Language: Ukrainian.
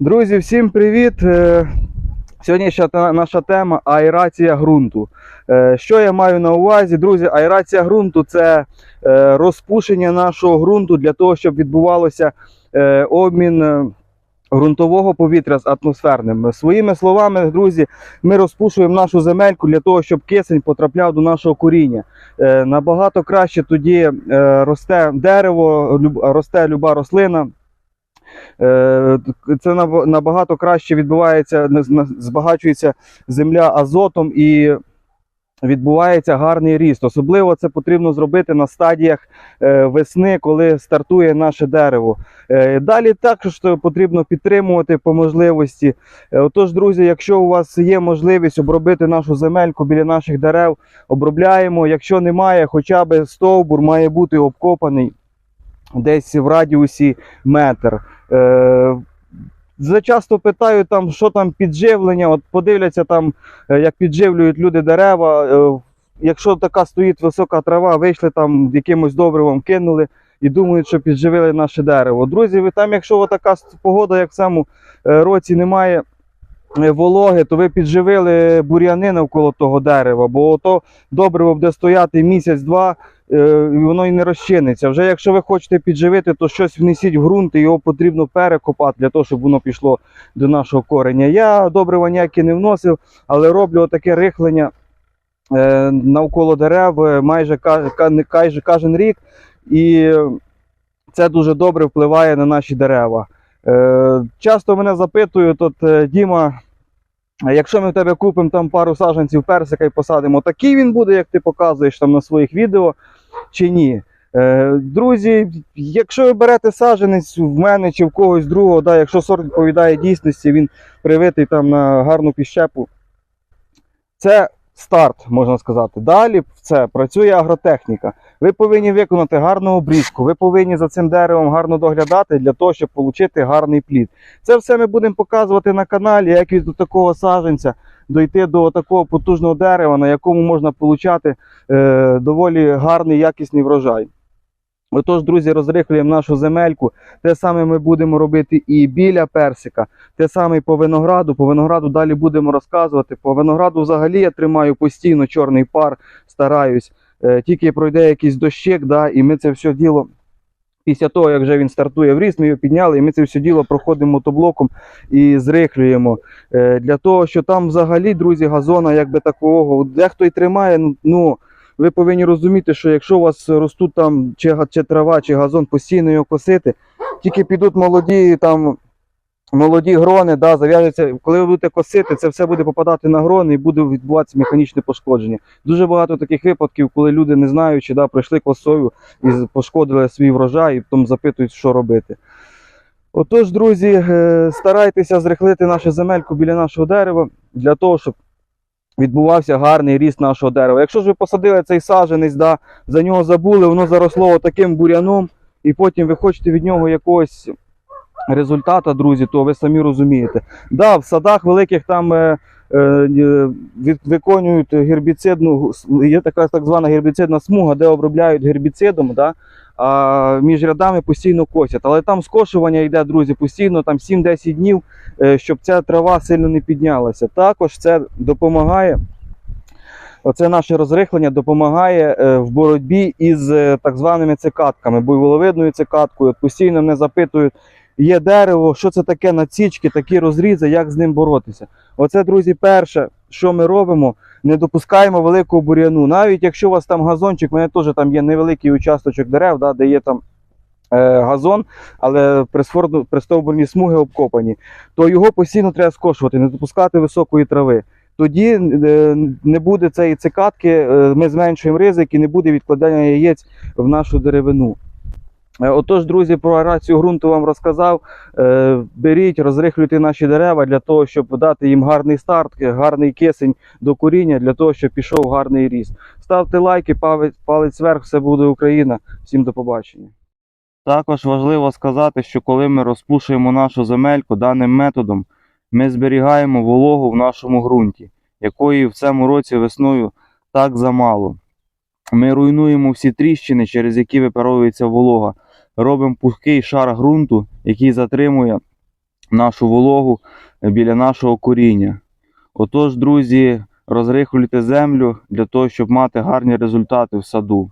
Друзі, всім привіт! Е, Сьогоднішня наша тема аерація ґрунту. Е, Що я маю на увазі? Друзі, аерація ґрунту це е, розпушення нашого ґрунту для того, щоб відбувалося обмін ґрунтового повітря з атмосферним. Своїми словами, друзі, ми розпушуємо нашу земельку для того, щоб кисень потрапляв до нашого коріння. Набагато краще тоді росте дерево, росте люба рослина. Е, Це набагато краще відбувається, збагачується земля азотом і відбувається гарний ріст. Особливо це потрібно зробити на стадіях е, весни, коли стартує наше дерево. Е, Далі також потрібно підтримувати по можливості. Отож, друзі, якщо у вас є можливість обробити нашу земельку біля наших дерев, обробляємо. Якщо немає, хоча б стовбур має бути обкопаний десь в радіусі метр. Е, Зачасто питаю, там, що там підживлення. От подивляться там, е, як підживлюють люди дерева. Е, Якщо така стоїть висока трава, вийшли там якимось добривом, кинули і думають, що підживили наше дерево. Друзі, ви там, якщо така погода, як в цьому е, році немає вологи, то ви підживили бур'яни навколо того дерева, бо то добриво буде стояти місяць-два, е, і воно і не розчиниться. Вже якщо ви хочете підживити, то щось внесіть в ґрунт, і його потрібно перекопати для того, щоб воно пішло до нашого кореня. Я добрива ніякі не вносив, але роблю таке рихлення е, навколо дерев е, майже кожен рік, і це дуже добре впливає на наші дерева. Е, Часто мене запитують, от е, Діма. Якщо ми в тебе купимо там пару саджанців персика і посадимо, такий він буде, як ти показуєш там на своїх відео, чи ні? Е, друзі, якщо ви берете саджанець в мене чи в когось другого, да, якщо сорт відповідає дійсності, він привитий там на гарну піщепу, це старт, можна сказати. Далі це працює агротехніка. Ви повинні виконати гарну обрізку, ви повинні за цим деревом гарно доглядати для того, щоб отримати гарний плід. Це все ми будемо показувати на каналі, як від такого саженця дойти до такого потужного дерева, на якому можна отримати е, доволі гарний якісний врожай. Отож, друзі, розрихлюємо нашу земельку. Те саме ми будемо робити і біля персика, те саме і по винограду. По винограду далі будемо розказувати. По винограду взагалі я тримаю постійно чорний пар, стараюсь. Е, Тільки пройде якийсь дощик, да, і ми це все діло. Після того, як вже він стартує в ріст, ми його підняли, і ми це все діло проходимо мотоблоком і зрихлюємо. Е, Для того, що там взагалі, друзі, газона якби такого, дехто і тримає, ну ви повинні розуміти, що якщо у вас ростуть там чи, чи трава, чи газон, постійно його косити, тільки підуть молоді там. Молоді грони, да, зав'яжуться, коли ви будете косити, це все буде попадати на грони і буде відбуватися механічне пошкодження. Дуже багато таких випадків, коли люди, не знаючи, да, пройшли косою і пошкодили свій врожай, і потім запитують, що робити. Отож, друзі, е, старайтеся зрихлити нашу земельку біля нашого дерева для того, щоб відбувався гарний ріст нашого дерева. Якщо ж ви посадили цей саджанець, да, за нього забули, воно заросло таким буряном, і потім ви хочете від нього якогось результата, друзі, то ви самі розумієте. Да, в садах великих там е, е, виконують гербіцидну, є така так звана гербіцидна смуга, де обробляють гербіцидом, да, між рядами постійно косять. Але там скошування йде, друзі, постійно там 7-10 днів, е, щоб ця трава сильно не піднялася. Також це допомагає. Оце наше розрихлення допомагає е, в боротьбі із е, так званими цикатками, буйволовидною цикаткою. От Постійно мене запитують, є дерево, що це таке надсічки, такі розрізи, як з ним боротися. Оце, друзі, перше, що ми робимо, не допускаємо великого бур'яну. Навіть якщо у вас там газончик, у мене теж там є невеликий участочок дерев, да, де є там е, газон, але пристовбурні смуги обкопані, то його постійно треба скошувати, не допускати високої трави. Тоді е, не буде цієї цикатки, е, ми зменшуємо ризик і не буде відкладання яєць в нашу деревину. Е, Отож, друзі, про аерацію ґрунту вам розказав. Е, Беріть, розрихлюйте наші дерева для того, щоб дати їм гарний старт, гарний кисень до коріння, для того, щоб пішов гарний ріст. Ставте лайки, палець вверх, все буде Україна. Всім до побачення. Також важливо сказати, що коли ми розпушуємо нашу земельку даним методом, ми зберігаємо вологу в нашому ґрунті, якої в цьому році весною так замало. Ми руйнуємо всі тріщини, через які випаровується волога, робимо пухкий шар ґрунту, який затримує нашу вологу біля нашого коріння. Отож, друзі, розрихлюйте землю для того, щоб мати гарні результати в саду.